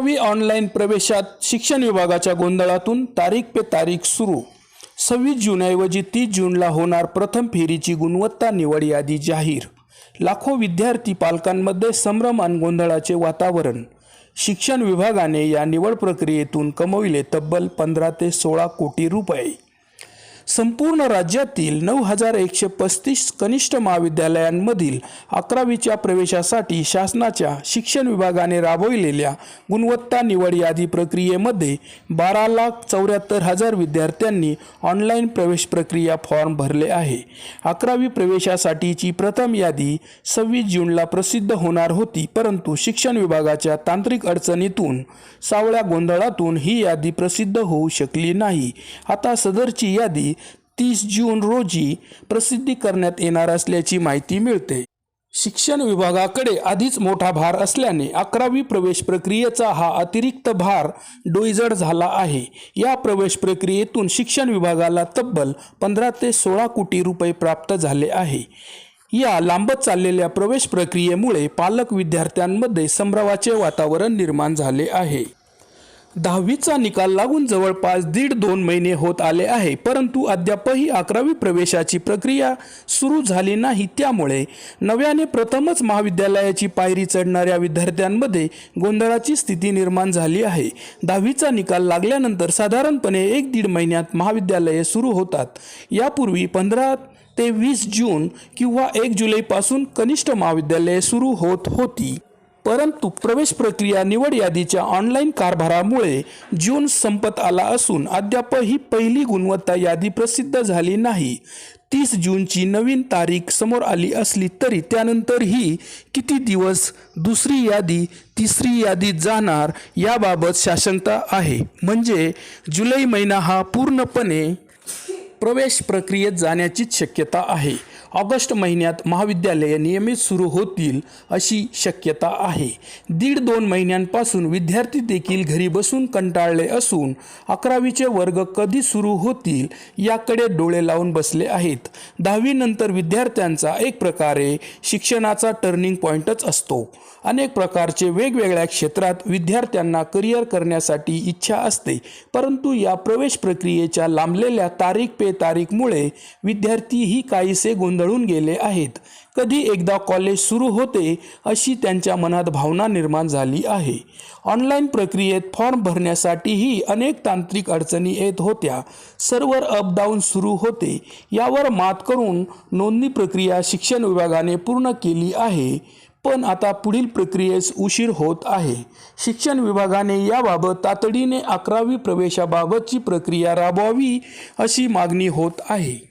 अकरावी ऑनलाईन प्रवेशात शिक्षण विभागाच्या गोंधळातून तारीख पे तारीख सुरू. सव्वीस जूनऐवजी तीस जूनला होणार प्रथम फेरीची गुणवत्ता निवड यादी जाहीर. लाखो विद्यार्थी पालकांमध्ये संभ्रम आणि गोंधळाचे वातावरण. शिक्षण विभागाने या निवड प्रक्रियेतून कमविले तब्बल पंधरा ते सोळा कोटी रुपये. संपूर्ण राज्यातील नऊ हजार एकशे पस्तीस कनिष्ठ महाविद्यालयांमधील अकरावीच्या प्रवेशासाठी शासनाच्या शिक्षण विभागाने राबविलेल्या गुणवत्ता निवड यादी प्रक्रियेमध्ये बारा लाख चौऱ्याहत्तर हजार विद्यार्थ्यांनी ऑनलाईन प्रवेश प्रक्रिया फॉर्म भरले आहे. अकरावी प्रवेशासाठीची प्रथम यादी सव्वीस जूनला प्रसिद्ध होणार होती परंतु शिक्षण विभागाच्या तांत्रिक अडचणीतून सावळ्या गोंधळातून ही यादी प्रसिद्ध होऊ शकली नाही. आता सदरची यादी तीस जून रोजी प्रसिद्धी करण्यात येणार असल्याची माहिती मिळते. शिक्षण विभागाकडे आधीच मोठा भार असल्याने अकरावी प्रवेश प्रक्रियेचा हा अतिरिक्त भार डोईजड झाला आहे. या प्रवेश प्रक्रियेतून शिक्षण विभागाला तब्बल पंधरा ते सोळा कोटी रुपये प्राप्त झाले आहे. या लांबत चाललेल्या प्रवेश प्रक्रियेमुळे पालक विद्यार्थ्यांमध्ये संभ्रमाचे वातावरण निर्माण झाले आहे. दहावीचा निकाल लागून जवळपास दीड दोन महिने होत आले आहे परंतु अद्यापही अकरावी प्रवेशाची प्रक्रिया सुरू झाली नाही. त्यामुळे नव्याने प्रथमच महाविद्यालयाची पायरी चढणाऱ्या विद्यार्थ्यांमध्ये गोंधळाची स्थिती निर्माण झाली आहे. दहावीचा निकाल लागल्यानंतर साधारणपणे एक दीड महिन्यात महाविद्यालये सुरू होतात. यापूर्वी पंधरा ते वीस जून किंवा एक जुलैपासून कनिष्ठ महाविद्यालये सुरू होत होती. परंतु प्रवेश प्रक्रिया निवड यादीच्या ऑनलाईन कारभारामुळे जून संपत आला असून अद्याप ही पहिली गुणवत्ता यादी प्रसिद्ध झाली नाही. तीस जूनची नवीन तारीख समोर आली असली तरी त्यानंतरही किती दिवस दुसरी यादी तिसरी यादी जाणार याबाबत शासनता आहे. म्हणजे जुलै महिना हा पूर्णपणे प्रवेश प्रक्रियेत जाण्याचीच शक्यता आहे. ऑगस्ट महिन्यात महाविद्यालये नियमित सुरू होतील अशी शक्यता आहे. दीड दोन महिन्यांपासून विद्यार्थी देखील घरी बसून कंटाळले असून अकरावीचे वर्ग कधी सुरू होतील याकडे डोळे लावून बसले आहेत. दहावीनंतर विद्यार्थ्यांचा एक प्रकारे शिक्षणाचा टर्निंग पॉईंटच असतो. अनेक प्रकारचे वेगवेगळ्या क्षेत्रात विद्यार्थ्यांना करिअर करण्यासाठी इच्छा असते परंतु या प्रवेश प्रक्रियेच्या लांबलेल्या तारीख पे तारीखमुळे विद्यार्थीही काहीसे गोंधळून गेले आहेत. कधी एकदा कॉलेज सुरू होते अशी त्यांच्या मनात भावना निर्माण झाली आहे. ऑनलाईन प्रक्रियेत फॉर्म भरण्यासाठीही अनेक तांत्रिक अडचणी येत होत्या. सर्व्हर अपडाऊन सुरू होते. यावर मात करून नोंदणी प्रक्रिया शिक्षण विभागाने पूर्ण केली आहे. पण आता पुढील प्रक्रियेस उशीर होत आहे. शिक्षण विभागाने याबाबत तातडीने अकरावी प्रवेशाबाबतची प्रक्रिया राबवावी अशी मागणी होत आहे.